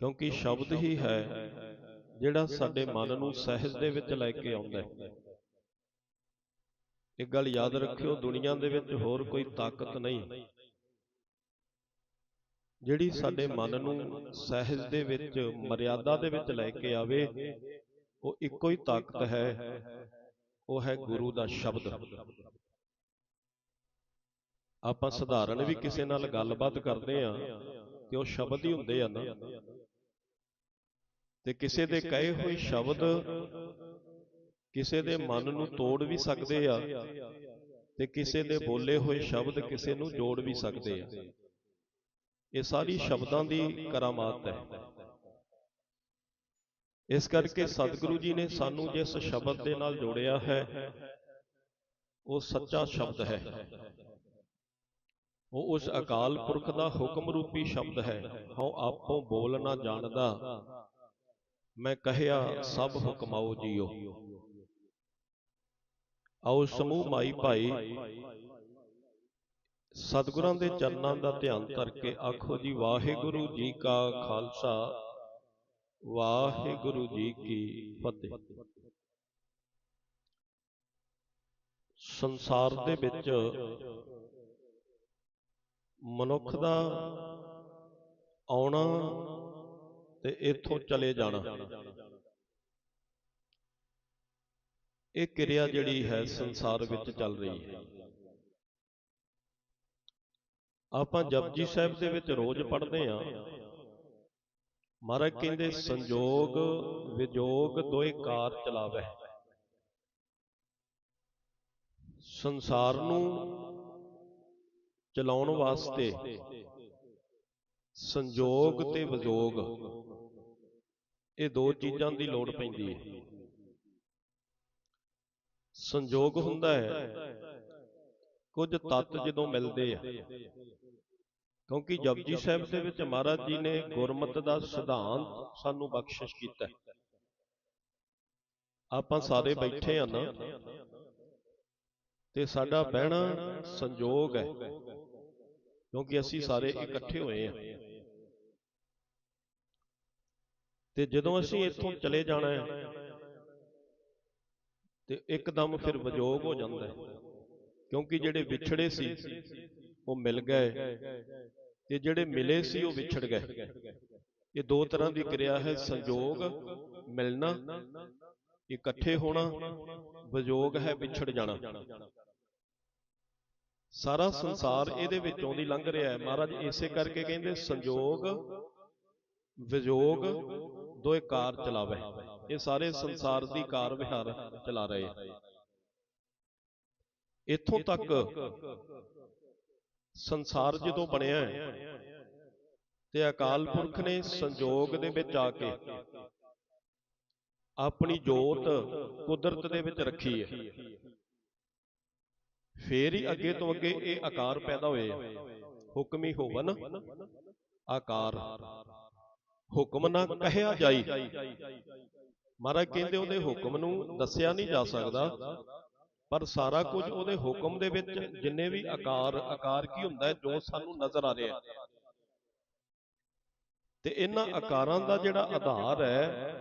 ਕਿਉਂਕਿ ਸ਼ਬਦ ਹੀ ਹੈ ਜਿਹੜਾ ਸਾਡੇ ਮਨ ਨੂੰ ਸਹਿਜ ਦੇ ਵਿੱਚ ਲੈ ਕੇ ਆਉਂਦਾ ਹੈ। ਇੱਕ ਗੱਲ ਯਾਦ ਰੱਖਿਓ ਦੁਨੀਆ ਦੇ ਵਿੱਚ ਹੋਰ ਕੋਈ ਤਾਕਤ ਨਹੀਂ। ਜਿਹੜੀ ਸਾਡੇ ਮਨ ਨੂੰ ਸਹਿਜ ਦੇ ਵਿੱਚ ਮਰਿਆਦਾ ਦੇ ਵਿੱਚ ਲੈ ਕੇ ਆਵੇ ਉਹ ਇੱਕੋ ਹੀ ਤਾਕਤ ਹੈ। ਉਹ ਹੈ ਗੁਰੂ ਦਾ ਸ਼ਬਦ। ਆਪਾਂ ਸਧਾਰਨ ਵੀ ਕਿਸੇ ਨਾਲ ਗੱਲਬਾਤ ਕਰਦੇ ਆ ਤੇ ਉਹ ਸ਼ਬਦ ਹੀ ਹੁੰਦੇ ਆ ਨਾ। ਤੇ ਕਿਸੇ ਦੇ ਕਹੇ ਹੋਏ ਸ਼ਬਦ ਕਿਸੇ ਦੇ ਮਨ ਨੂੰ ਤੋੜ ਵੀ ਸਕਦੇ ਆ ਤੇ ਕਿਸੇ ਦੇ ਬੋਲੇ ਹੋਏ ਸ਼ਬਦ ਕਿਸੇ ਨੂੰ ਜੋੜ ਵੀ ਸਕਦੇ ਆ। ਇਹ ਸਾਰੀ ਸ਼ਬਦਾਂ ਦੀ ਕਰਾਮਾਤ ਹੈ। ਇਸ ਕਰਕੇ ਸਤਿਗੁਰੂ ਜੀ ਨੇ ਸਾਨੂੰ ਜਿਸ ਸ਼ਬਦ ਦੇ ਨਾਲ ਜੋੜਿਆ ਹੈ ਉਹ ਸੱਚਾ ਸ਼ਬਦ ਹੈ। ਉਹ ਉਸ ਅਕਾਲ ਪੁਰਖ ਦਾ ਹੁਕਮ ਰੂਪੀ ਸ਼ਬਦ ਹੈ। ਹਉ ਆਪੋ ਬੋਲ ਨਾ ਜਾਣਦਾ। ਮੈਂ ਕਹਿਆ, ਸਭ ਹੁਕਮਾਓ ਜੀਓ। ਆਓ ਸਮੂਹ ਮਾਈ ਭਾਈ, ਸਤਿਗੁਰਾਂ ਦੇ ਚਰਨਾਂ ਦਾ ਧਿਆਨ ਧਰ ਕੇ ਆਖੋ ਜੀ, ਵਾਹਿਗੁਰੂ ਜੀ ਕਾ ਖਾਲਸਾ, ਵਾਹਿਗੁਰੂ ਜੀ ਕੀ ਫਤਿਹ। ਸੰਸਾਰ ਦੇ ਵਿੱਚ ਮਨੁੱਖ ਦਾ ਆਉਣਾ ਤੇ ਇੱਥੋਂ ਚਲੇ ਜਾਣਾ। ਇਹ ਕਿਰਿਆ ਜਿਹੜੀ ਹੈ ਸੰਸਾਰ ਵਿੱਚ ਚੱਲ ਰਹੀ ਹੈ। ਆਪਾਂ ਜਪਜੀ ਸਾਹਿਬ ਦੇ ਵਿੱਚ ਰੋਜ਼ ਪੜ੍ਹਦੇ ਆ ਮਹਾਰਾਜ ਕਹਿੰਦੇ ਸੰਜੋਗ ਵਿਜੋਗ ਦੋਏ ਕਾਰ ਚਲਾਵੇ। ਸੰਸਾਰ ਨੂੰ ਚਲਾਉਣ ਵਾਸਤੇ ਸੰਜੋਗ ਤੇ ਵਿਜੋਗ ਇਹ ਦੋ ਚੀਜ਼ਾਂ ਦੀ ਲੋੜ ਪੈਂਦੀ ਹੈ। ਸੰਜੋਗ ਹੁੰਦਾ ਹੈ। ਕੁਝ ਤੱਤ ਜਦੋਂ ਮਿਲਦੇ ਆ। ਕਿਉਂਕਿ ਜਪਜੀ ਸਾਹਿਬ ਦੇ ਵਿੱਚ ਮਹਾਰਾਜ ਜੀ ਨੇ ਗੁਰਮਤ ਦਾ ਸਿਧਾਂਤ ਸਾਨੂੰ ਬਖਸ਼ਿਸ਼ ਕੀਤਾ। ਆਪਾਂ ਸਾਰੇ ਬੈਠੇ ਆ ਨਾ। ਤੇ ਸਾਡਾ ਬਹਿਣਾ ਸੰਜੋਗ ਹੈ। ਕਿਉਂਕਿ ਅਸੀਂ ਸਾਰੇ ਇਕੱਠੇ ਹੋਏ ਆ। ਤੇ ਜਦੋਂ ਅਸੀਂ ਇੱਥੋਂ ਚਲੇ ਜਾਣਾ ਹੈ ਤੇ ਇੱਕਦਮ ਫਿਰ ਵਿਜੋਗ ਹੋ ਜਾਂਦਾ ਹੈ। ਕਿਉਂਕਿ ਜਿਹੜੇ ਵਿਛੜੇ ਸੀ ਉਹ ਮਿਲ ਗਏ। ਤੇ ਜਿਹੜੇ ਮਿਲੇ ਸੀ ਉਹ ਵਿਛੜ ਗਏ। ਇਹ ਦੋ ਤਰ੍ਹਾਂ ਦੀ ਕਿਰਿਆ ਹੈ ਸੰਜੋਗ ਮਿਲਣਾ ਇਕੱਠੇ ਹੋਣਾ ਵਿਜੋਗ ਹੈ ਵਿਛੜ ਜਾਣਾ। ਸਾਰਾ ਸੰਸਾਰ ਇਹਦੇ ਵਿੱਚੋਂ ਦੀ ਲੰਘ ਰਿਹਾ ਹੈ। ਮਹਾਰਾਜ, ਇਸੇ ਕਰਕੇ ਕਹਿੰਦੇ ਸੰਜੋਗ, ਵਿਜੋਗ, ਦੋਏ ਕਾਰ ਚਲਾਵੇ। ਇਹ ਸਾਰੇ ਸੰਸਾਰ ਦੀ ਕਾਰ ਵਿਹਾਰ ਚਲਾ ਰਹੇ ਇੱਥੋਂ ਤੱਕ ਸੰਸਾਰ ਜਦੋਂ ਬਣਿਆ ਤੇ ਅਕਾਲ ਪੁਰਖ ਨੇ ਸੰਜੋਗ ਦੇ ਵਿੱਚ ਆ ਕੇ ਆਪਣੀ ਜੋਤ ਕੁਦਰਤ ਦੇ ਵਿੱਚ ਰੱਖੀ ਹੈ। ਫੇਰ ਹੀ ਅੱਗੇ ਤੋਂ ਅੱਗੇ ਇਹ ਆਕਾਰ ਪੈਦਾ ਹੋਏ। ਹੁਕਮੀ ਹੋਵਨ। ਆਕਾਰ। ਹੁਕਮ ਨਾ ਕਹਿਆ ਜਾਈ। ਮਹਾਰਾਜ ਕਹਿੰਦੇ ਉਹਦੇ ਹੁਕਮ ਨੂੰ ਦੱਸਿਆ ਨਹੀਂ ਜਾ ਸਕਦਾ। ਪਰ ਸਾਰਾ ਕੁਝ ਉਹਦੇ ਹੁਕਮ ਦੇ ਵਿੱਚ ਜਿੰਨੇ ਵੀ ਆਕਾਰ ਆਕਾਰ ਕੀ ਹੁੰਦਾ ਹੈ ਜੋ ਸਾਨੂੰ ਨਜ਼ਰ ਆ ਰਿਹਾ ਹੈ। ਤੇ ਇਹਨਾਂ ਆਕਾਰਾਂ ਦਾ ਜਿਹੜਾ ਆਧਾਰ ਹੈ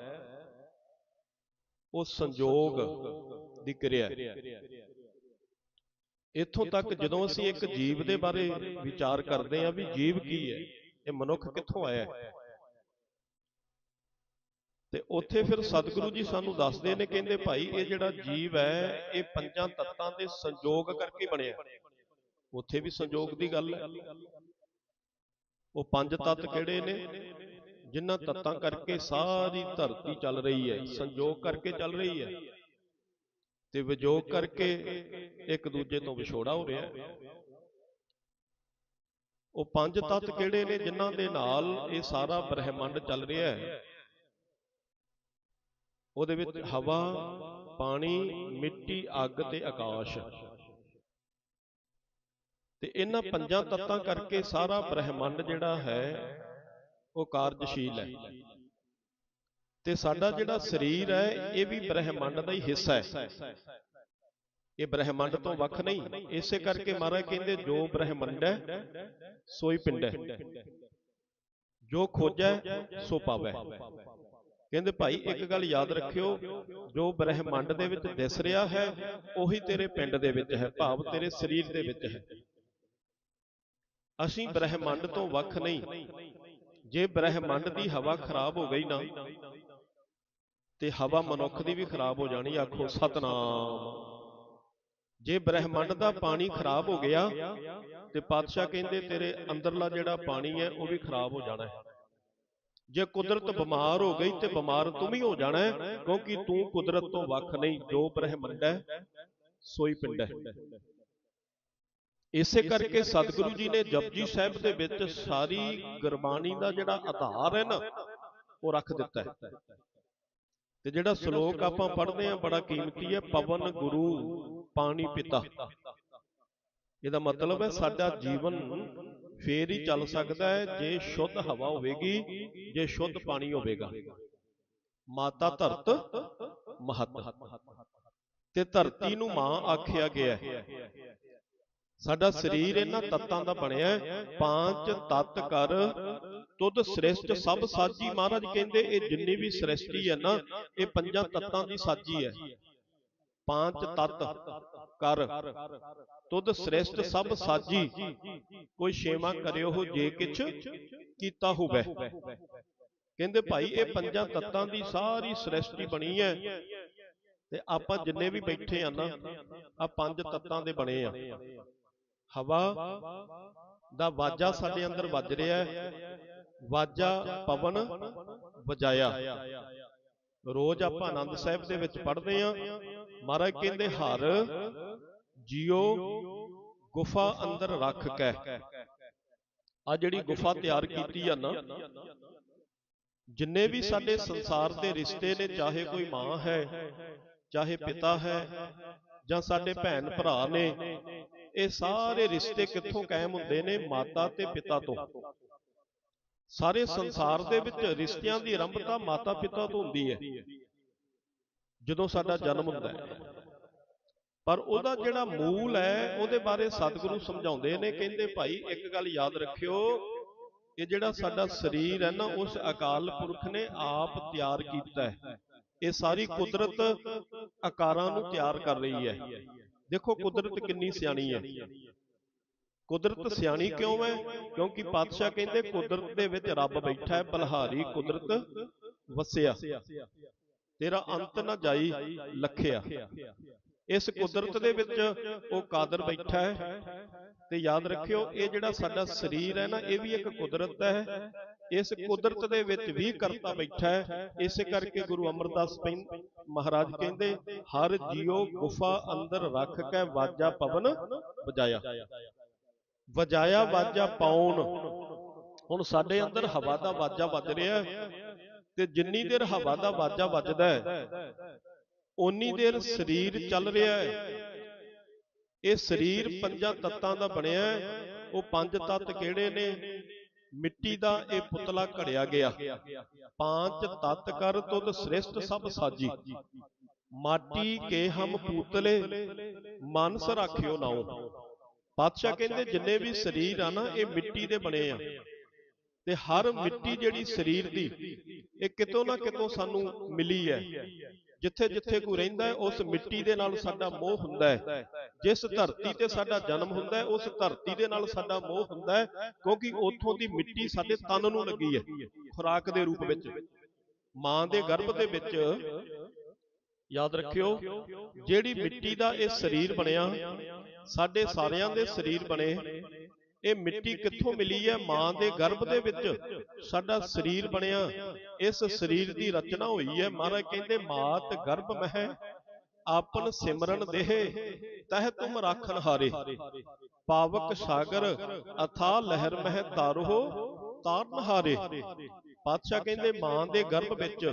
ਉਹ ਸੰਜੋਗ ਦੀ ਕਿਰਿਆ ਹੈ। ਇੱਥੋਂ ਤੱਕ ਜਦੋਂ ਅਸੀਂ ਇੱਕ ਜੀਵ ਦੇ ਬਾਰੇ ਵਿਚਾਰ ਕਰਦੇ ਹਾਂ ਵੀ ਜੀਵ ਕੀ ਹੈ ਇਹ ਮਨੁੱਖ ਕਿੱਥੋਂ ਆਇਆ ਹੈ? ਤੇ ਉੱਥੇ ਫਿਰ ਸਤਿਗੁਰੂ ਜੀ ਸਾਨੂੰ ਦੱਸਦੇ ਨੇ ਕਹਿੰਦੇ ਭਾਈ ਇਹ ਜਿਹੜਾ ਜੀਵ ਹੈ ਇਹ ਪੰਜਾਂ ਤੱਤਾਂ ਦੇ ਸੰਜੋਗ ਕਰਕੇ ਬਣਿਆ। ਉੱਥੇ ਵੀ ਸੰਜੋਗ ਦੀ ਗੱਲ ਹੈ। ਉਹ ਪੰਜ ਤੱਤ ਕਿਹੜੇ ਨੇ? ਜਿਨ੍ਹਾਂ ਤੱਤਾਂ ਕਰਕੇ ਸਾਰੀ ਧਰਤੀ ਚੱਲ ਰਹੀ ਹੈ ਸੰਜੋਗ ਕਰਕੇ ਚੱਲ ਰਹੀ ਹੈ। ਤੇ ਵਿਜੋਗ ਕਰਕੇ ਇੱਕ ਦੂਜੇ ਤੋਂ ਵਿਛੋੜਾ ਹੋ ਰਿਹਾ ਉਹ ਪੰਜ ਤੱਤ ਕਿਹੜੇ ਨੇ ਜਿਨ੍ਹਾਂ ਦੇ ਨਾਲ ਇਹ ਸਾਰਾ ਬ੍ਰਹਿਮੰਡ ਚੱਲ ਰਿਹਾ ਹੈ। ਉਹਦੇ ਵਿੱਚ ਹਵਾ ਪਾਣੀ ਮਿੱਟੀ ਅੱਗ ਤੇ ਆਕਾਸ਼। ਤੇ ਇਹਨਾਂ ਪੰਜਾਂ ਤੱਤਾਂ ਕਰਕੇ ਸਾਰਾ ਬ੍ਰਹਿਮੰਡ ਜਿਹੜਾ ਹੈ ਉਹ ਕਾਰਜਸ਼ੀਲ ਹੈ। ਤੇ ਸਾਡਾ ਜਿਹੜਾ ਸਰੀਰ ਹੈ, ਇਹ ਵੀ ਬ੍ਰਹਿਮੰਡ ਦਾ ਹੀ ਹਿੱਸਾ ਹੈ। ਇਹ ਬ੍ਰਹਿਮੰਡ ਤੋਂ ਵੱਖ ਨਹੀਂ, ਇਸੇ ਕਰਕੇ ਮਹਾਰਾਜ ਕਹਿੰਦੇ, ਜੋ ਬ੍ਰਹਿਮੰਡ ਹੈ ਸੋਈ ਪਿੰਡ ਹੈ। ਜੋ ਖੋਜੈ, ਸੋ ਪਾਵੈ। ਕਹਿੰਦੇ, ਭਾਈ, ਇੱਕ ਗੱਲ ਯਾਦ ਰੱਖਿਓ, ਜੋ ਬ੍ਰਹਿਮੰਡ ਦੇ ਵਿੱਚ ਦਿਸ ਰਿਹਾ ਹੈ, ਉਹੀ ਤੇਰੇ ਪਿੰਡ ਦੇ ਵਿੱਚ ਹੈ, ਭਾਵ ਤੇਰੇ ਸਰੀਰ ਦੇ ਵਿੱਚ ਹੈ। ਅਸੀਂ ਬ੍ਰਹਿਮੰਡ ਤੋਂ ਵੱਖ ਨਹੀਂ। ਜੇ ਬ੍ਰਹਿਮੰਡ ਦੀ ਹਵਾ ਖਰਾਬ ਹੋ ਗਈ ਨਾ ਤੇ ਹਵਾ ਮਨੁੱਖ ਦੀ ਵੀ ਖਰਾਬ ਹੋ ਜਾਣੀ ਆਖੋ ਸਤਨਾਮ। ਜੇ ਬ੍ਰਹਿਮੰਡ ਦਾ ਪਾਣੀ ਖਰਾਬ ਹੋ ਗਿਆ ਤੇ ਪਾਤਸ਼ਾਹ ਕਹਿੰਦੇ ਤੇਰੇ ਅੰਦਰਲਾ ਜਿਹੜਾ ਪਾਣੀ ਹੈ ਉਹ ਵੀ ਖਰਾਬ ਹੋ ਜਾਣਾ ਹੈ। ਜੇ ਕੁਦਰਤ ਬਿਮਾਰ ਹੋ ਗਈ ਤੇ ਬਿਮਾਰ ਤੂੰ ਵੀ ਹੋ ਜਾਣਾ ਕਿਉਂਕਿ ਤੂੰ ਕੁਦਰਤ ਤੋਂ ਵੱਖ ਨਹੀਂ ਜੋ ਬ੍ਰਹਿਮੰਡ ਹੈ ਸੋਈ ਪਿੰਡ ਹੈ। ਇਸੇ ਕਰਕੇ ਸਤਿਗੁਰੂ ਜੀ ਨੇ ਜਪਜੀ ਸਾਹਿਬ ਦੇ ਵਿੱਚ ਸਾਰੀ ਗੁਰਬਾਣੀ ਦਾ ਜਿਹੜਾ ਆਧਾਰ ਹੈ ਨਾ ਉਹ ਰੱਖ ਦਿੱਤਾ ਹੈ। ਤੇ ਜਿਹੜਾ ਸ਼ਲੋਕ ਆਪਾਂ ਪੜ੍ਹਦੇ ਆ ਬੜਾ ਕੀਮਤੀ ਹੈ ਪਵਨ ਗੁਰੂ ਪਾਣੀ ਪਿਤਾ। ਇਹਦਾ ਮਤਲਬ ਹੈ ਸਾਡਾ ਜੀਵਨ ਫੇਰ ਹੀ ਚੱਲ ਸਕਦਾ ਹੈ ਜੇ ਸ਼ੁੱਧ ਹਵਾ ਹੋਵੇਗੀ ਜੇ ਸ਼ੁੱਧ ਪਾਣੀ ਹੋਵੇਗਾ। ਮਾਤਾ ਧਰਤ ਮਹਤ। ਤੇ ਧਰਤੀ ਨੂੰ ਮਾਂ ਆਖਿਆ ਗਿਆ ਹੈ। ਸਾਡਾ ਸਰੀਰ ਇਹਨਾਂ ਤੱਤਾਂ ਦਾ ਬਣਿਆ ਹੈ। ਪੰਜ ਤੱਤ ਕਰ। ਤੁਧ ਸ੍ਰਿਸ਼ਟ ਸਭ ਸਾਜੀ ਮਹਾਰਾਜ ਕਹਿੰਦੇ ਇਹ ਜਿੰਨੀ ਵੀ ਸ੍ਰਿਸ਼ਟੀ ਹੈ ਨਾ ਇਹ ਪੰਜਾਂ ਤੱਤਾਂ ਦੀ ਸਾਜੀ ਹੈ। ਪੰਜ ਤੱਤ ਕਰ। ਤੁਧ ਸ੍ਰਿਸ਼ਟ ਸਭ ਸਾਜੀ। ਕੋਈ ਛੇਵਾਂ ਕਰਿਓ ਜੇ ਕਿਛ ਕੀਤਾ ਹੋਵੇ। ਕਹਿੰਦੇ ਭਾਈ ਇਹ ਪੰਜਾਂ ਤੱਤਾਂ ਦੀ ਸਾਰੀ ਸ੍ਰਿਸ਼ਟੀ ਬਣੀ ਹੈ। ਤੇ ਆਪਾਂ ਜਿੰਨੇ ਵੀ ਬੈਠੇ ਆ ਨਾ ਆ ਪੰਜ ਤੱਤਾਂ ਦੇ ਬਣੇ ਆ। ਹਵਾ ਦਾ ਵਾਜਾ ਸਾਡੇ ਅੰਦਰ ਵੱਜ ਰਿਹਾ ਹੈ। ਵਾਜਾ ਪਵਨ ਵਜਾਇਆ। ਰੋਜ਼ ਆਪਾਂ ਆਨੰਦ ਸਾਹਿਬ ਦੇ ਵਿੱਚ ਪੜ੍ਹਦੇ ਆ ਮਹਾਰਾਜ ਕਹਿੰਦੇ, ਹਰ ਜਿਉ ਗੁਫਾ ਅੰਦਰ ਰੱਖ ਕੇ। ਆ ਜਿਹੜੀ ਗੁਫਾ ਤਿਆਰ ਕੀਤੀ ਆ ਨਾ, ਜਿੰਨੇ ਵੀ ਸਾਡੇ ਸੰਸਾਰ ਦੇ ਰਿਸ਼ਤੇ ਨੇ, ਚਾਹੇ ਕੋਈ ਮਾਂ ਹੈ, ਚਾਹੇ ਪਿਤਾ ਹੈ, ਜਾਂ ਸਾਡੇ ਭੈਣ ਭਰਾ ਨੇ, ਇਹ ਸਾਰੇ ਰਿਸ਼ਤੇ ਕਿੱਥੋਂ ਕਾਇਮ ਹੁੰਦੇ ਨੇ? ਮਾਤਾ ਤੇ ਪਿਤਾ ਤੋਂ। ਸਾਰੇ ਸੰਸਾਰ ਦੇ ਵਿੱਚ ਰਿਸ਼ਤਿਆਂ ਦੀ ਆਰੰਭਤਾ ਮਾਤਾ ਪਿਤਾ ਤੋਂ ਹੁੰਦੀ ਹੈ। ਜਦੋਂ ਸਾਡਾ ਜਨਮ ਹੁੰਦਾ ਹੈ। ਪਰ ਉਹਦਾ ਜਿਹੜਾ ਮੂਲ ਹੈ ਉਹਦੇ ਬਾਰੇ ਸਤਿਗੁਰੂ ਸਮਝਾਉਂਦੇ ਨੇ ਕਹਿੰਦੇ ਭਾਈ ਇੱਕ ਗੱਲ ਯਾਦ ਰੱਖਿਓ ਇਹ ਜਿਹੜਾ ਸਾਡਾ ਸਰੀਰ ਹੈ ਨਾ ਉਸ ਅਕਾਲ ਪੁਰਖ ਨੇ ਆਪ ਤਿਆਰ ਕੀਤਾ ਹੈ। ਇਹ ਸਾਰੀ ਕੁਦਰਤ ਆਕਾਰਾਂ ਨੂੰ ਤਿਆਰ ਕਰ ਰਹੀ ਹੈ। ਦੇਖੋ ਕੁਦਰਤ ਕਿੰਨੀ ਸਿਆਣੀ ਹੈ। ਕੁਦਰਤ ਸਿਆਣੀ ਕਿਉਂ ਹੈ? ਕਿਉਂਕਿ ਪਾਤਸ਼ਾਹ ਕਹਿੰਦੇ ਕੁਦਰਤ ਦੇ ਵਿੱਚ ਰੱਬ ਬੈਠਾ ਹੈ ਬਲਹਾਰੀ ਕੁਦਰਤ ਵਸਿਆ। ਤੇਰਾ ਅੰਤ ਨਾ ਜਾਈ ਲਖਿਆ। ਇਸ ਕੁਦਰਤ ਦੇ ਵਿੱਚ ਉਹ ਕਾਦਰ ਬੈਠਾ ਹੈ। ਤੇ ਯਾਦ ਰੱਖਿਓ ਇਹ ਜਿਹੜਾ ਸਾਡਾ ਸਰੀਰ ਹੈ ਨਾ ਇਹ ਵੀ ਇੱਕ ਕੁਦਰਤ ਹੈ। ਇਸ ਕੁਦਰਤ ਦੇ ਵਿੱਚ ਵੀ ਕਰਤਾ ਬੈਠਾ ਹੈ। ਇਸੇ ਕਰਕੇ ਗੁਰੂ ਅਮਰਦਾਸ ਮਹਾਰਾਜ ਕਹਿੰਦੇ ਹਰ ਜੀਉ ਗੁਫਾ ਅੰਦਰ ਰੱਖ ਕੇ ਵਾਜਾ ਪਵਨ ਵਜਾਇਆ। ਵਜਾਇਆ ਵਾਜਾ ਪਾਉਣ। ਹੁਣ ਸਾਡੇ ਅੰਦਰ ਹਵਾ ਦਾ ਵਾਜਾ ਵੱਜ ਰਿਹਾ ਤੇ ਜਿੰਨੀ ਦੇਰ ਹਵਾ ਦਾ ਵਾਜਾ ਵੱਜਦਾ ਹੈ ਓਨੀ ਦੇਰ ਸਰੀਰ ਚੱਲ ਰਿਹਾ ਹੈ। ਇਹ ਸਰੀਰ ਪੰਜਾਂ ਤੱਤਾਂ ਦਾ ਬਣਿਆ ਹੈ। ਉਹ ਪੰਜ ਤੱਤ ਕਿਹੜੇ ਨੇ? ਮਿੱਟੀ ਦਾ ਇਹ ਪੁਤਲਾ ਘੜਿਆ ਗਿਆ। ਪੰਜ ਤੱਤ ਕਰ ਤੁਧ ਸ੍ਰਿਸ਼ਟ ਸਭ ਸਾਜੀ। ਮਾਟੀ ਕੇ ਹਮ ਪੂਤਲੇ ਮਨਸ ਰਾਖਿਓ ਨਾਉ। ਪਾਤਸ਼ਾਹ ਕਹਿੰਦੇ ਜਿੰਨੇ ਵੀ ਸਰੀਰ ਆ ਨਾ ਇਹ ਮਿੱਟੀ ਦੇ ਬਣੇ ਆ। ਤੇ ਹਰ ਮਿੱਟੀ ਜਿਹੜੀ ਸਰੀਰ ਦੀ ਇਹ ਕਿਤੋਂ ਨਾ ਕਿਤੋਂ ਸਾਨੂੰ ਮਿਲੀ ਹੈ। ਜਿੱਥੇ ਜਿੱਥੇ ਕੋਈ ਰਹਿੰਦਾ ਹੈ ਉਸ ਮਿੱਟੀ ਦੇ ਨਾਲ ਸਾਡਾ ਮੋਹ ਹੁੰਦਾ ਹੈ। ਜਿਸ ਧਰਤੀ ਤੇ ਸਾਡਾ ਜਨਮ ਹੁੰਦਾ ਹੈ ਉਸ ਧਰਤੀ ਦੇ ਨਾਲ ਸਾਡਾ ਮੋਹ ਹੁੰਦਾ ਹੈ ਕਿਉਂਕਿ ਉੱਥੋਂ ਦੀ ਮਿੱਟੀ ਸਾਡੇ ਤਨ ਨੂੰ ਲੱਗੀ ਹੈ। ਖੁਰਾਕ ਦੇ ਰੂਪ ਵਿੱਚ ਮਾਂ ਦੇ ਗਰਭ ਦੇ ਵਿੱਚ ਯਾਦ ਰੱਖਿਓ ਜਿਹੜੀ ਮਿੱਟੀ ਦਾ ਇਹ ਸਰੀਰ ਬਣਿਆ ਸਾਡੇ ਸਾਰਿਆਂ ਦੇ ਸਰੀਰ ਬਣੇ ਇਹ ਮਿੱਟੀ ਕਿੱਥੋਂ ਮਿਲੀ ਹੈ? ਮਾਂ ਦੇ ਗਰਭ ਦੇ ਵਿੱਚ ਸਾਡਾ ਸਰੀਰ ਬਣਿਆ। ਇਸ ਸਰੀਰ ਦੀ ਰਚਨਾ ਹੋਈ ਹੈ। ਮਹਾਰਾਜ ਕਹਿੰਦੇ ਮਾਤ ਗਰਭ ਮਹਿ ਆਪਨ ਸਿਮਰਨ ਦੇਹ ਤਹ ਤੁਮ ਰਾਖਨ ਹਾਰੇ। ਪਾਵਕ ਸਾਗਰ ਅਥਾ ਲਹਿਰ ਮਹਿ ਤਾਰੋ ਤਾਰਨ ਹਾਰੇ। ਪਾਤਸ਼ਾਹ ਕਹਿੰਦੇ ਮਾਂ ਦੇ ਗਰਭ ਵਿੱਚ।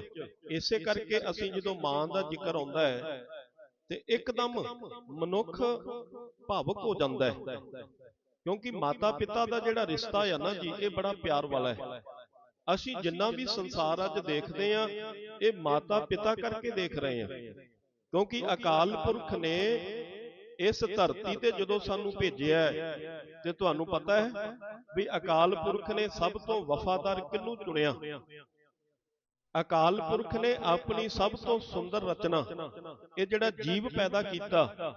ਇਸੇ ਕਰਕੇ ਅਸੀਂ ਜਦੋਂ ਮਾਂ ਦਾ ਜ਼ਿਕਰ ਆਉਂਦਾ ਹੈ ਤੇ ਇੱਕਦਮ ਮਨੁੱਖ ਭਾਵੁਕ ਹੋ ਜਾਂਦਾ ਹੈ। ਕਿਉਂਕਿ ਮਾਤਾ ਪਿਤਾ ਦਾ ਜਿਹੜਾ ਰਿਸ਼ਤਾ ਹੈ ਨਾ ਜੀ ਇਹ ਬੜਾ ਪਿਆਰ ਵਾਲਾ ਹੈ। ਅਸੀਂ ਜਿੰਨਾ ਵੀ ਸੰਸਾਰ ਅੱਜ ਦੇਖਦੇ ਆ ਇਹ ਮਾਤਾ ਪਿਤਾ ਕਰਕੇ ਦੇਖ ਰਹੇ ਆ ਕਿਉਂਕਿ ਅਕਾਲ ਪੁਰਖ ਨੇ ਇਸ ਧਰਤੀ ਤੇ ਜਦੋਂ ਸਾਨੂੰ ਭੇਜਿਆ ਤੇ ਤੁਹਾਨੂੰ ਪਤਾ ਹੈ ਵੀ ਅਕਾਲ ਪੁਰਖ ਨੇ ਸਭ ਤੋਂ ਵਫਾਦਾਰ ਕਿਹਨੂੰ ਚੁਣਿਆ? ਅਕਾਲ ਪੁਰਖ ਨੇ ਆਪਣੀ ਸਭ ਤੋਂ ਸੁੰਦਰ ਰਚਨਾ, ਇਹ ਜਿਹੜਾ ਜੀਵ ਪੈਦਾ ਕੀਤਾ,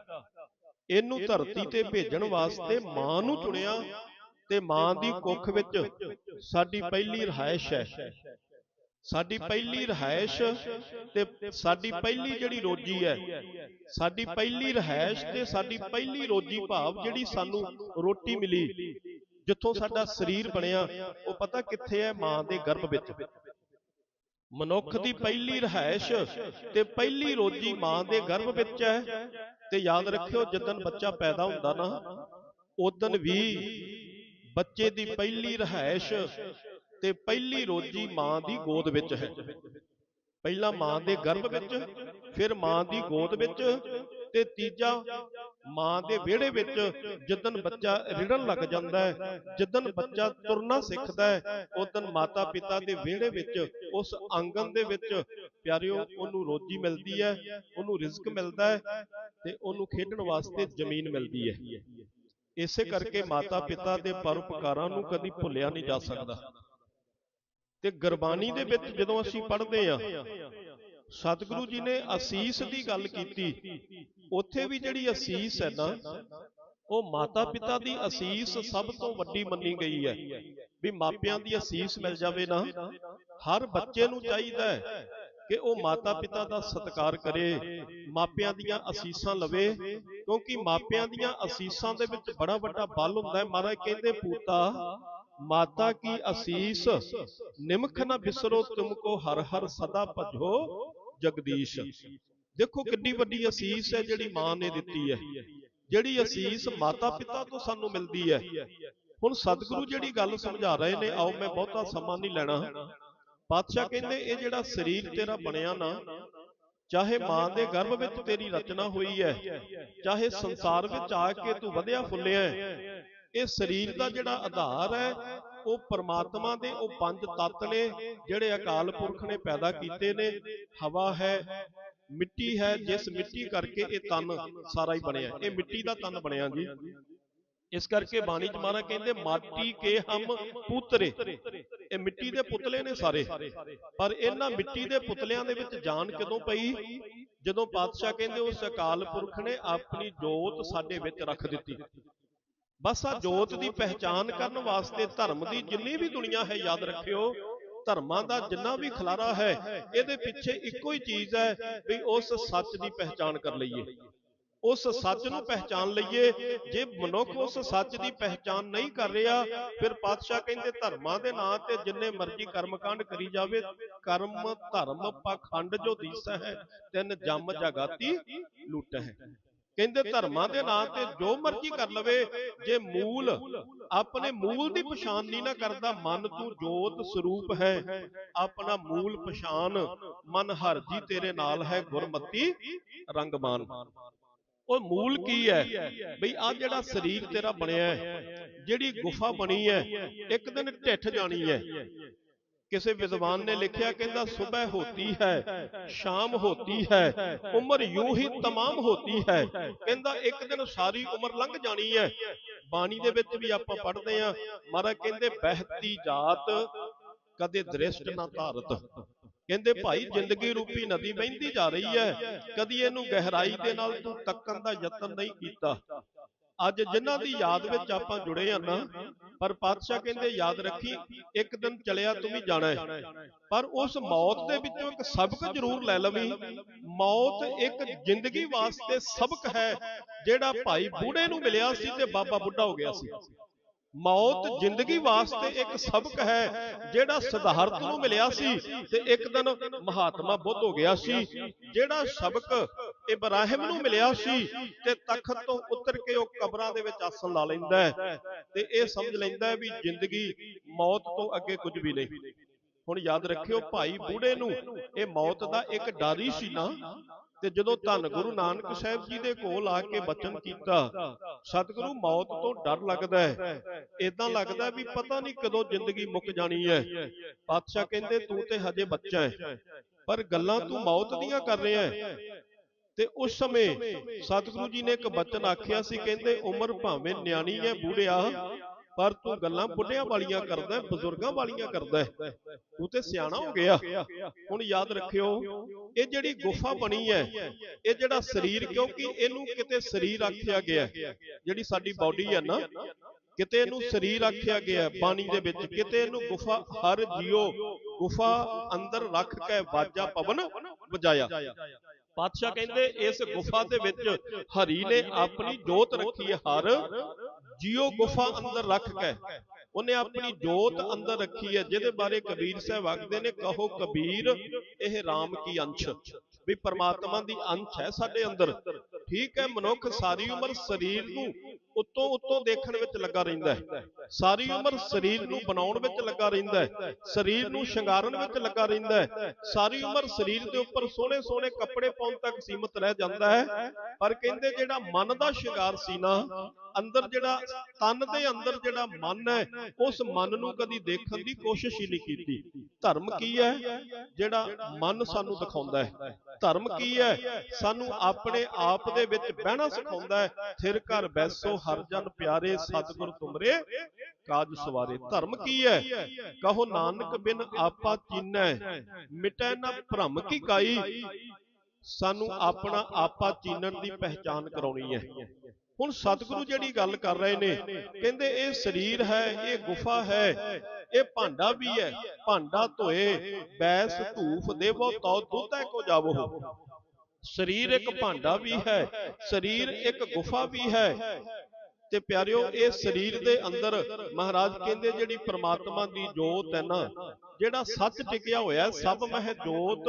ਇਹਨੂੰ ਧਰਤੀ ਤੇ ਭੇਜਣ ਵਾਸਤੇ ਮਾਂ ਨੂੰ ਚੁਣਿਆ ਤੇ ਮਾਂ ਦੀ ਕੁੱਖ ਵਿੱਚ ਸਾਡੀ ਪਹਿਲੀ ਰਹਾਇਸ਼ ਹੈ। ਸਾਡੀ ਪਹਿਲੀ ਰਹਾਇਸ਼ ਤੇ ਸਾਡੀ ਪਹਿਲੀ ਜਿਹੜੀ ਰੋਜੀ ਹੈ ਸਾਡੀ ਪਹਿਲੀ ਰਹਾਇਸ਼ ਤੇ ਸਾਡੀ ਪਹਿਲੀ ਰੋਜੀ ਭਾਵ ਜਿਹੜੀ ਸਾਨੂੰ ਰੋਟੀ ਮਿਲੀ ਜਿੱਥੋਂ ਸਾਡਾ ਸਰੀਰ ਬਣਿਆ ਉਹ ਪਤਾ ਕਿੱਥੇ ਹੈ ਮਾਂ ਦੇ ਗਰਭ ਵਿੱਚ। ਮਨੁੱਖ ਦੀ ਪਹਿਲੀ ਰਹਾਇਸ਼ ਤੇ ਪਹਿਲੀ ਰੋਜੀ ਮਾਂ ਦੇ ਗਰਭ ਵਿੱਚ ਹੈ। ਤੇ ਯਾਦ ਰੱਖਿਓ ਜਦੋਂ ਬੱਚਾ ਪੈਦਾ ਹੁੰਦਾ ਨਾ ਉਦੋਂ ਵੀ ਬੱਚੇ ਦੀ ਪਹਿਲੀ ਰਹਾਇਸ਼ ਤੇ ਪਹਿਲੀ ਰੋਜੀ ਮਾਂ ਦੀ ਗੋਦ ਵਿੱਚ ਹੈ। ਪਹਿਲਾਂ ਮਾਂ ਦੇ ਗਰਭ ਵਿੱਚ, ਫਿਰ ਮਾਂ ਦੀ ਗੋਦ ਵਿੱਚ ਤੇ ਤੀਜਾ ਮਾਂ ਦੇ ਵਿਹੜੇ ਵਿੱਚ ਜਦੋਂ ਬੱਚਾ ਰਿੜਨ ਲੱਗ ਜਾਂਦਾ ਹੈ, ਜਦੋਂ ਬੱਚਾ ਤੁਰਨਾ ਸਿੱਖਦਾ ਹੈ ਉਦੋਂ ਮਾਤਾ ਪਿਤਾ ਦੇ ਵਿਹੜੇ ਵਿੱਚ, ਉਸ ਆਂਗਨ ਦੇ ਵਿੱਚ ਪਿਆਰਿਓ, ਉਹਨੂੰ ਰੋਜੀ ਮਿਲਦੀ ਹੈ, ਉਹਨੂੰ ਰਿਜ਼ਕ ਮਿਲਦਾ ਹੈ ਤੇ ਉਹਨੂੰ ਖੇਡਣ ਵਾਸਤੇ ਜ਼ਮੀਨ ਮਿਲਦੀ ਹੈ। ਇਸੇ ਕਰਕੇ ਮਾਤਾ ਪਿਤਾ ਦੇ ਪਰਉਪਕਾਰਾਂ ਨੂੰ ਕਦੀ ਭੁੱਲਿਆ ਨਹੀਂ ਜਾ ਸਕਦਾ। ਤੇ ਗੁਰਬਾਣੀ ਦੇ ਵਿੱਚ ਜਦੋਂ ਅਸੀਂ ਪੜ੍ਹਦੇ ਆ ਸਤਿਗੁਰੂ ਜੀ ਨੇ ਅਸੀਸ ਦੀ ਗੱਲ ਕੀਤੀ। ਉੱਥੇ ਵੀ ਜਿਹੜੀ ਅਸੀਸ ਹੈ ਨਾ, ਉਹ ਮਾਤਾ ਪਿਤਾ ਦੀ ਅਸੀਸ ਸਭ ਤੋਂ ਵੱਡੀ ਮੰਨੀ ਗਈ ਹੈ ਵੀ ਮਾਪਿਆਂ ਦੀ ਅਸੀਸ ਮਿਲ ਜਾਵੇ ਨਾ। ਹਰ ਬੱਚੇ ਨੂੰ ਚਾਹੀਦਾ ਹੈ ਕਿ ਉਹ ਮਾਤਾ ਪਿਤਾ ਦਾ ਸਤਿਕਾਰ ਕਰੇ, ਮਾਪਿਆਂ ਦੀਆਂ ਅਸੀਸਾਂ ਲਵੇ, ਕਿਉਂਕਿ ਮਾਪਿਆਂ ਦੀਆਂ ਅਸੀਸਾਂ ਦੇ ਵਿੱਚ ਬੜਾ ਵੱਡਾ ਬਲ ਹੁੰਦਾ ਹੈ। ਮਹਾਰਾਜ ਕਹਿੰਦੇ ਪੂਤਾ ਮਾਤਾ ਕੀ ਅਸੀਸ? ਨਿਮਖ ਨਾ ਬਿਸਰੋ ਤੁਮਕੋ ਹਰ ਹਰ ਸਦਾ ਭਜੋ ਜਗਦੀਸ਼। ਦੇਖੋ ਕਿੰਨੀ ਵੱਡੀ ਅਸੀਸ ਹੈ ਜਿਹੜੀ ਮਾਂ ਨੇ ਦਿੱਤੀ ਹੈ। ਜਿਹੜੀ ਅਸੀਸ ਮਾਤਾ ਪਿਤਾ ਤੋਂ ਸਾਨੂੰ ਮਿਲਦੀ ਹੈ। ਹੁਣ ਸਤਿਗੁਰੂ ਜਿਹੜੀ ਗੱਲ ਸਮਝਾ ਰਹੇ ਨੇ ਆਓ ਮੈਂ ਬਹੁਤਾ ਸਮਾਂ ਨਹੀਂ ਲੈਣਾ। ਪਾਤਸ਼ਾਹ ਕਹਿੰਦੇ ਇਹ ਜਿਹੜਾ ਸਰੀਰ ਤੇਰਾ ਬਣਿਆ ਨਾ ਚਾਹੇ ਮਾਂ ਦੇ ਗਰਭ ਵਿੱਚ ਤੇਰੀ ਰਚਨਾ ਹੋਈ ਹੈ ਚਾਹੇ ਸੰਸਾਰ ਵਿੱਚ ਆ ਕੇ ਤੂੰ ਵਧਿਆ ਫੁੱਲਿਆ ਇਹ ਸਰੀਰ ਦਾ ਜਿਹੜਾ ਆਧਾਰ ਹੈ, ਉਹ ਪਰਮਾਤਮਾ ਦੇ ਉਹ ਪੰਜ ਤੱਤ ਨੇ, ਜਿਹੜੇ ਅਕਾਲ ਪੁਰਖ ਨੇ ਪੈਦਾ ਕੀਤੇ ਨੇ। ਹਵਾ ਹੈ, ਮਿੱਟੀ ਹੈ, ਜਿਸ ਮਿੱਟੀ ਕਰਕੇ ਇਹ ਤਨ ਸਾਰਾ ਹੀ ਬਣਿਆ। ਇਹ ਮਿੱਟੀ ਦਾ ਤਨ ਬਣਿਆ ਜੀ। ਇਸ ਕਰਕੇ ਬਾਣੀ ਚ ਮਹਾਰਾਜ ਕਹਿੰਦੇ, ਮਾਟੀ ਕੇ ਹਮ ਪੁੱਤਰੇ। ਇਹ ਮਿੱਟੀ ਦੇ ਪੁਤਲੇ ਨੇ ਸਾਰੇ। ਪਰ ਇਹਨਾਂ ਮਿੱਟੀ ਦੇ ਪੁਤਲਿਆਂ ਦੇ ਵਿੱਚ ਜਾਨ ਕਦੋਂ ਪਈ? ਜਦੋਂ ਪਾਤਸ਼ਾਹ ਕਹਿੰਦੇ, ਉਸ ਅਕਾਲ ਪੁਰਖ ਨੇ ਆਪਣੀ ਜੋਤ ਸਾਡੇ ਵਿੱਚ ਰੱਖ ਦਿੱਤੀ। ਬਸ ਆ ਜੋਤ ਦੀ ਪਹਿਚਾਨ ਕਰਨ ਵਾਸਤੇ ਧਰਮ ਦੀ ਜਿੰਨੀ ਵੀ ਦੁਨੀਆ ਹੈ ਯਾਦ ਰੱਖਿਓ ਧਰਮਾਂ ਦਾ ਜਿੰਨਾ ਵੀ ਖਲਾਰਾ ਹੈ ਇਹਦੇ ਪਿੱਛੇ ਇੱਕੋ ਹੀ ਚੀਜ਼ ਹੈ ਵੀ ਉਸ ਸੱਚ ਦੀ ਪਹਿਚਾਨ ਕਰ ਲਈਏ। ਉਸ ਸੱਚ ਨੂੰ ਪਹਿਚਾਨ ਲਈਏ। ਜੇ ਮਨੁੱਖ ਉਸ ਸੱਚ ਦੀ ਪਹਿਚਾਨ ਨਹੀਂ ਕਰ ਰਿਹਾ ਫਿਰ ਪਾਤਸ਼ਾਹ ਕਹਿੰਦੇ ਧਰਮਾਂ ਦੇ ਨਾਂ ਤੇ ਜਿੰਨੇ ਮਰਜ਼ੀ ਕਰਮਕਾਂਡ ਕਰੀ ਜਾਵੇ ਕਰਮ ਧਰਮ ਪਖੰਡ ਜੋ ਦੀਸਾ ਹੈ ਤਿੰਨ ਜੰਮ ਜਗਾਤੀ ਲੁੱਟ ਹੈ। ਕਹਿੰਦੇ ਧਰਮਾਂ ਦੇ ਨਾਂ ਤੇ ਜੋ ਮਰਜ਼ੀ ਕਰ ਲਵੇ ਜੇ ਮੂਲ ਆਪਣੇ ਮੂਲ ਦੀ ਪਛਾਣ ਨਹੀਂ ਨਾ ਕਰਦਾ ਮਨ ਤੂੰ ਜੋਤ ਸਰੂਪ ਹੈ। ਆਪਣਾ ਮੂਲ ਪਛਾਨ ਮਨ ਹਰ ਜੀ ਤੇਰੇ ਨਾਲ ਹੈ ਗੁਰਮਤੀ ਰੰਗਮਾਨ। ਉਹ ਮੂਲ ਕੀ ਹੈ? ਬਈ ਆ ਜਿਹੜਾ ਸਰੀਰ ਤੇਰਾ ਬਣਿਆ ਹੈ ਜਿਹੜੀ ਗੁਫਾ ਬਣੀ ਹੈ ਇੱਕ ਦਿਨ ਢਿੱਠ ਜਾਣੀ ਹੈ। ਕਿਸੇ ਵਿਦਵਾਨ ਨੇ ਲਿਖਿਆ ਕਹਿੰਦਾ ਸਵੇਰ ਹੋਤੀ ਹੈ ਸ਼ਾਮ ਹੋਤੀ ਹੈ ਉਮਰ ਯੂੰ ਹੀ तमाम ਹੋਤੀ ਹੈ ਕਹਿੰਦਾ ਇੱਕ ਦਿਨ ਸਾਰੀ ਉਮਰ ਲੰਘ ਜਾਣੀ ਹੈ ਬਾਣੀ ਦੇ ਵਿੱਚ ਵੀ ਆਪਾਂ ਪੜ੍ਹਦੇ ਆ ਮਹਾਰਾਜ ਕਹਿੰਦੇ ਬਹਿਤੀ ਜਾਤ ਕਦੇ ਦ੍ਰਿਸ਼ਟ ਨਾ ਧਾਰਤ ਕਹਿੰਦੇ ਭਾਈ ਜ਼ਿੰਦਗੀ ਰੂਪੀ ਨਦੀ ਵਹਿੰਦੀ ਜਾ ਰਹੀ ਹੈ ਕਦੀ ਇਹਨੂੰ ਗਹਿਰਾਈ ਦੇ ਨਾਲ ਤੂੰ ਤੱਕਣ ਦਾ ਯਤਨ ਨਹੀਂ ਕੀਤਾ ਅੱਜ ਜਿਨ੍ਹਾਂ ਦੀ ਯਾਦ ਵਿੱਚ ਆਪਾਂ ਜੁੜੇ ਆ ਨਾ ਪਰ ਪਾਤਸ਼ਾਹ ਕਹਿੰਦੇ ਯਾਦ ਰੱਖੀ ਇੱਕ ਦਿਨ ਚਲਿਆ ਤੂੰ ਵੀ ਜਾਣਾ ਹੈ। ਪਰ ਉਸ ਮੌਤ ਦੇ ਵਿੱਚੋਂ ਇੱਕ ਸਬਕ ਜ਼ਰੂਰ ਲੈ ਲਵੀਂ। ਮੌਤ ਇੱਕ ਜ਼ਿੰਦਗੀ ਵਾਸਤੇ ਸਬਕ ਹੈ ਜਿਹੜਾ ਭਾਈ ਬੂੜੇ ਨੂੰ ਮਿਲਿਆ ਸੀ ਤੇ ਬਾਬਾ ਬੁੱਢਾ ਹੋ ਗਿਆ ਸੀ। ਮੌਤ ਜ਼ਿੰਦਗੀ ਵਾਸਤੇ ਇੱਕ ਸਬਕ ਹੈ ਜਿਹੜਾ ਸਿਧਾਰਥ ਨੂੰ ਮਿਲਿਆ ਸੀ ਤੇ ਇੱਕ ਦਿਨ ਮਹਾਤਮਾ ਬੁੱਧ ਹੋ ਗਿਆ ਸੀ ਜਿਹੜਾ ਸਬਕ ਇਬਰਾਹਿਮ ਨੂੰ ਮਿਲਿਆ ਸੀ ਤੇ ਤਖਤ ਤੋਂ ਉਤਰ ਕੇ ਉਹ ਕਬਰਾਂ ਦੇ ਵਿੱਚ ਆਸਣ ਲਾ ਲੈਂਦਾ ਹੈ ਤੇ ਇਹ ਸਮਝ ਲੈਂਦਾ ਹੈ ਵੀ ਜ਼ਿੰਦਗੀ ਮੌਤ ਤੋਂ ਅੱਗੇ ਕੁਝ ਵੀ ਨਹੀਂ। ਹੁਣ ਯਾਦ ਰੱਖਿਓ ਭਾਈ ਬੂੜੇ ਨੂੰ ਇਹ ਮੌਤ ਦਾ ਇੱਕ ਡਰ ਹੀ ਸੀ ਨਾ। ਤੇ ਜਦੋਂ ਧੰਨ ਗੁਰੂ ਨਾਨਕ ਸਾਹਿਬ ਜੀ ਦੇ ਕੋਲ ਆ ਕੇ ਬਚਨ ਕੀਤਾ, ਸਤਿਗੁਰੂ ਮੌਤ ਤੋਂ ਡਰ ਲੱਗਦਾ ਹੈ। ਇਦਾਂ ਲੱਗਦਾ ਵੀ ਪਤਾ ਨਹੀਂ ਕਦੋਂ ਜ਼ਿੰਦਗੀ ਮੁੱਕ ਜਾਣੀ ਹੈ। ਪਾਤਸ਼ਾਹ ਕਹਿੰਦੇ, ਤੂੰ ਤੇ ਹਜੇ ਬੱਚਾ ਹੈ, ਪਰ ਗੱਲਾਂ ਤੂੰ ਮੌਤ ਦੀਆਂ ਕਰ ਰਿਹਾ ਹੈ। ਤੇ ਉਸ ਸਮੇਂ ਸਤਿਗੁਰੂ ਜੀ ਨੇ ਇੱਕ ਬਚਨ ਆਖਿਆ ਸੀ ਕਹਿੰਦੇ ਉਮਰ ਭਾਵੇਂ ਨਿਆਣੀ ਹੈ ਬੁੜਿਆ ਪਰ ਤੂੰ ਗੱਲਾਂ ਬੁੱਢਿਆਂ ਵਾਲੀਆਂ ਕਰਦਾ ਬਜ਼ੁਰਗਾਂ ਵਾਲੀਆਂ ਕਰਦਾ। ਤੂੰ ਤੇ ਸਿਆਣਾ ਹੋ ਗਿਆ ਹੁਣ ਯਾਦ ਰੱਖਿਓ ਇਹ ਜਿਹੜੀ ਗੁਫਾ ਬਣੀ ਹੈ ਇਹ ਜਿਹੜਾ ਸਰੀਰ ਕਿਉਂਕਿ ਇਹਨੂੰ ਕਿਤੇ ਸਰੀਰ ਆਖਿਆ ਗਿਆ। ਜਿਹੜੀ ਸਾਡੀ ਬਾਡੀ ਹੈ ਨਾ ਕਿਤੇ ਇਹਨੂੰ ਸਰੀਰ ਆਖਿਆ ਗਿਆ ਬਾਣੀ ਦੇ ਵਿੱਚ ਕਿਤੇ ਇਹਨੂੰ ਗੁਫਾ ਹਰ ਜੀਓ ਗੁਫਾ ਅੰਦਰ ਰੱਖ ਕੇ ਵਾਜਾ ਪਵਨ ਵਜਾਇਆ ਪਾਤਸ਼ਾਹ ਕਹਿੰਦੇ ਇਸ ਗੁਫਾ ਦੇ ਵਿੱਚ ਹਰੀ ਨੇ ਆਪਣੀ ਜੋਤ ਰੱਖੀ ਹੈ ਹਰ ਜੀਓ ਗੁਫਾ ਅੰਦਰ ਰੱਖ ਕੇ। ਉਹਨੇ ਆਪਣੀ ਜੋਤ ਅੰਦਰ ਰੱਖੀ ਹੈ ਜਿਹਦੇ ਬਾਰੇ ਕਬੀਰ ਸਾਹਿਬ ਆਖਦੇ ਨੇ ਕਹੋ ਕਬੀਰ ਇਹ RAM ਕੀ ਅੰਸ਼। ਵੀ ਪਰਮਾਤਮਾ ਦੀ ਅੰਸ਼ ਹੈ ਸਾਡੇ ਅੰਦਰ। ਠੀਕ ਹੈ ਮਨੁੱਖ ਸਾਰੀ ਉਮਰ ਸਰੀਰ ਨੂੰ ਉੱਤੋਂ ਉੱਤੋਂ ਦੇਖਣ ਵਿੱਚ ਲੱਗਾ ਰਹਿੰਦਾ ਹੈ। ਸਾਰੀ ਉਮਰ ਸਰੀਰ ਨੂੰ ਬਣਾਉਣ ਵਿੱਚ ਲੱਗਾ ਰਹਿੰਦਾ ਹੈ। ਸਰੀਰ ਨੂੰ ਸ਼ਿੰਗਾਰਨ ਵਿੱਚ ਲੱਗਾ ਰਹਿੰਦਾ ਹੈ। ਸਾਰੀ ਉਮਰ ਸਰੀਰ ਦੇ ਉੱਪਰ ਸੋਹਣੇ ਸੋਹਣੇ ਕੱਪੜੇ ਪਾਉਣ ਤੱਕ ਸੀਮਤ ਰਹਿ ਜਾਂਦਾ ਹੈ। ਪਰ ਕਹਿੰਦੇ ਜਿਹੜਾ ਮਨ ਦਾ ਸ਼ਿੰਗਾਰ ਸੀ ਨਾ ਅੰਦਰ ਜਿਹੜਾ ਤਨ ਦੇ ਅੰਦਰ ਜਿਹੜਾ ਮਨ ਹੈ ਉਸ ਮਨ ਨੂੰ ਕਦੀ ਦੇਖਣ ਦੀ ਕੋਸ਼ਿਸ਼ ਹੀ ਨਹੀਂ ਕੀਤੀ। ਧਰਮ ਕੀ ਹੈ? ਜਿਹੜਾ ਮਨ ਸਾਨੂੰ ਦਿਖਾਉਂਦਾ ਹੈ। ਧਰਮ ਕੀ ਹੈ? ਸਾਨੂੰ ਆਪਣੇ ਆਪ ਦੇ ਵਿੱਚ ਬਹਿਣਾ ਸਿਖਾਉਂਦਾ ਹੈ। ਥਿਰ ਘਰ ਬੈਸੋ ਹਰ ਜਨ ਪਿਆਰੇ ਸਤਿਗੁਰ ਤੁਮਰੇ ਕਾਜ ਸਵਾਰੇ। ਧਰਮ ਕੀ ਹੈ? ਕਹੋ ਨਾਨਕ ਬਿਨ ਆਪਾ ਚੀਨੈ। ਮਿਟੈ ਨਾ ਭ੍ਰਮ ਕੀ ਕਾਈ? ਸਾਨੂੰ ਆਪਣਾ ਆਪਾ ਚੀਨਣ ਦੀ ਪਹਿਚਾਨ ਕਰਾਉਣੀ ਹੈ। ਹੁਣ ਸਤਿਗੁਰੂ ਜਿਹੜੀ ਗੱਲ ਕਰ ਰਹੇ ਨੇ, ਕਹਿੰਦੇ ਇਹ ਸਰੀਰ ਹੈ, ਇਹ ਗੁਫਾ ਹੈ, ਇਹ ਭਾਂਡਾ ਵੀ ਹੈ, ਭਾਂਡਾ ਧੋਏ, ਬੈਸ, ਧੂਫ, ਦੇਵੋ, ਤਉ ਦੁੱਧੈ ਕੋ ਜਾਵੋ। ਸਰੀਰ ਇੱਕ ਭਾਂਡਾ ਵੀ ਹੈ, ਸਰੀਰ ਇੱਕ ਗੁਫਾ ਵੀ ਹੈ। ਤੇ ਪਿਆਰਿਓ, ਇਹ ਸਰੀਰ ਦੇ ਅੰਦਰ ਮਹਾਰਾਜ ਕਹਿੰਦੇ ਜਿਹੜੀ ਪ੍ਰਮਾਤਮਾ ਦੀ ਜੋਤ ਹੈ ਨਾ, ਜਿਹੜਾ ਸੱਚ ਟਿਕਿਆ ਹੋਇਆ, ਸਭ ਮਹਿ ਜੋਤ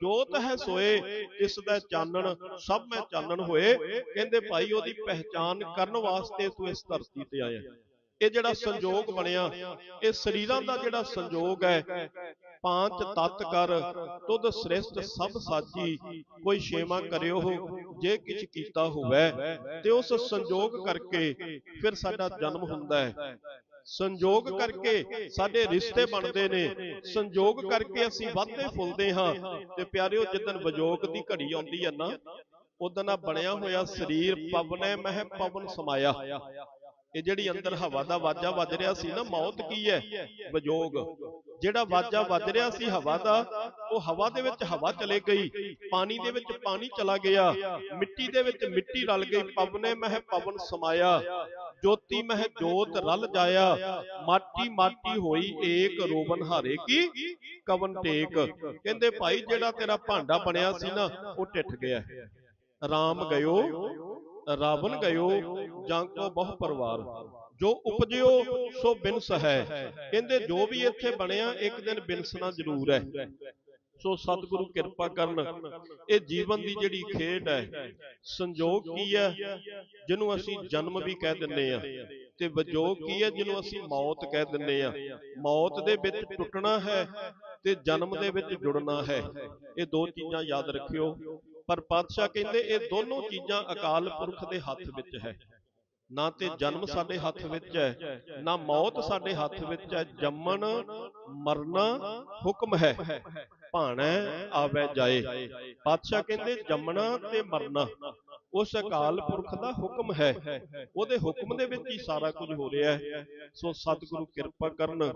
ਜੋਤ ਹੈ ਸੋਏ, ਇਸ ਦਾ ਚਾਨਣ, ਸਭ ਮੈਂ ਚਾਨਣ ਹੋਏ। ਕਹਿੰਦੇ ਭਾਈ, ਉਹਦੀ ਪਹਿਚਾਨ ਕਰਨ ਵਾਸਤੇ ਤੂੰ ਇਸ ਧਰਤੀ ਤੇ ਆਇਆ। ਇਹ ਜਿਹੜਾ ਸੰਜੋਗ ਬਣਿਆ, ਇਹ ਸਰੀਰਾਂ ਦਾ ਜਿਹੜਾ ਸੰਜੋਗ ਹੈ, ਪਾਂਚ ਤਤ ਕਰ, ਤੁਧ ਸ੍ਰਿਸ਼ਟ ਸਭ ਸਾਜੀ ਕੋਈ ਛੇਵਾਂ ਕਰਿਓ ਜੇ ਕਿਛ ਕੀਤਾ ਹੋਵੇ, ਤੇ ਉਸ ਸੰਜੋਗ ਕਰਕੇ ਫਿਰ ਸਾਡਾ ਜਨਮ ਹੁੰਦਾ ਹੈ। ਸੰਜੋਗ ਕਰਕੇ ਸਾਡੇ ਰਿਸ਼ਤੇ ਬਣਦੇ ਨੇ। ਸੰਜੋਗ ਕਰਕੇ ਅਸੀਂ ਵੱਧਦੇ ਫੁੱਲਦੇ ਹਾਂ। ਤੇ ਪਿਆਰਿਓ ਜਿੱਦਨ ਵਿਜੋਗ ਦੀ ਘੜੀ ਆਉਂਦੀ ਹੈ ਨਾ ਉਦੋਂ ਆ ਬਣਿਆ ਹੋਇਆ ਸਰੀਰ ਪਵਨੇ ਮਹਿ ਪਵਨ ਸਮਾਇਆ। ਇਹ ਜਿਹੜੀ ਅੰਦਰ ਹਵਾ ਦਾ ਵਾਜਾ ਵੱਜ ਰਿਹਾ ਸੀ ਨਾ ਮੌਤ ਕੀ ਹੈ? ਵਿਜੋਗ ਜਿਹੜਾ ਵਾਜਾ ਵੱਜ ਰਿਹਾ ਸੀ ਹਵਾ ਦਾ ਉਹ ਹਵਾ ਦੇ ਵਿੱਚ ਹਵਾ ਚਲੇ ਗਈ। ਪਾਣੀ ਦੇ ਵਿੱਚ ਪਾਣੀ ਚਲਾ ਗਿਆ। ਮਿੱਟੀ ਦੇ ਵਿੱਚ ਮਿੱਟੀ ਰਲ ਗਈ। ਪਵਨੇ ਮਹਿ ਪਵਨ ਸਮਾਇਆ। ਜੋਤੀ ਮਹਿ ਜੋਤ ਰਲ ਜਾਇਆ ਮਾਟੀ ਮਾਟੀ ਹੋਈ ਏਕ ਰੋਵਨ ਹਾਰੇ ਕੀ? ਕਵਨ ਟੇਕ। ਕਹਿੰਦੇ ਭਾਈ ਜਿਹੜਾ ਤੇਰਾ ਭਾਂਡਾ ਬਣਿਆ ਸੀ ਨਾ ਉਹ ਟਿੱਠ ਗਿਆ। ਰਾਮ ਗਇਓ ਰਾਵਣ ਗਇਓ ਜਾਂ ਕੋ ਬਹੁ ਪਰਿਵਾਰ। ਜੋ ਉਪਜਿਓ ਸੋ ਬਿਨਸ ਹੈ। ਕਹਿੰਦੇ ਜੋ ਵੀ ਇੱਥੇ ਬਣਿਆ ਇੱਕ ਦਿਨ ਬਿਨਸਣਾ ਜ਼ਰੂਰ ਹੈ। ਸੋ ਸਤਿਗੁਰੂ ਕਿਰਪਾ ਕਰਨ। ਇਹ ਜੀਵਨ ਦੀ ਜਿਹੜੀ ਖੇਡ ਹੈ, ਸੰਜੋਗ ਕੀ ਹੈ? ਜਿਹਨੂੰ ਅਸੀਂ ਜਨਮ ਵੀ ਕਹਿ ਦਿੰਨੇ ਆ ਤੇ ਵਿਜੋਗ ਕੀ ਹੈ? ਜਿਹਨੂੰ ਅਸੀਂ ਮੌਤ ਕਹਿ ਦਿੰਨੇ ਆ ਮੌਤ ਦੇ ਵਿੱਚ ਟੁੱਟਣਾ ਹੈ ਤੇ ਜਨਮ ਦੇ ਵਿੱਚ ਜੁੜਨਾ ਹੈ। ਇਹ ਦੋ ਚੀਜ਼ਾਂ ਯਾਦ ਰੱਖਿਓ। ਪਰ ਪਾਤਸ਼ਾਹ ਕਹਿੰਦੇ ਇਹ ਦੋਨੋਂ ਚੀਜ਼ਾਂ ਅਕਾਲ ਪੁਰਖ ਦੇ ਹੱਥ ਵਿੱਚ ਹੈ। ਨਾ ਤੇ ਜਨਮ ਸਾਡੇ ਹੱਥ ਵਿੱਚ ਹੈ, ਨਾ ਮੌਤ ਸਾਡੇ ਹੱਥ ਵਿੱਚ ਹੈ। ਜੰਮਣ, ਮਰਨਾ ਹੁਕਮ ਹੈ। ਭਾਣਾ ਆਵੇ ਜਾਏ। ਪਾਤਸ਼ਾਹ ਕਹਿੰਦੇ, ਜੰਮਣਾ ਤੇ ਮਰਨਾ, ਉਸ ਅਕਾਲ ਪੁਰਖ ਦਾ ਹੁਕਮ ਹੈ। ਉਹਦੇ ਹੁਕਮ ਦੇ ਵਿੱਚ ਹੀ ਸਾਰਾ ਕੁਝ ਹੋ ਰਿਹਾ ਹੈ। ਸੋ ਸਤਿਗੁਰੂ ਕਿਰਪਾ ਕਰਨ।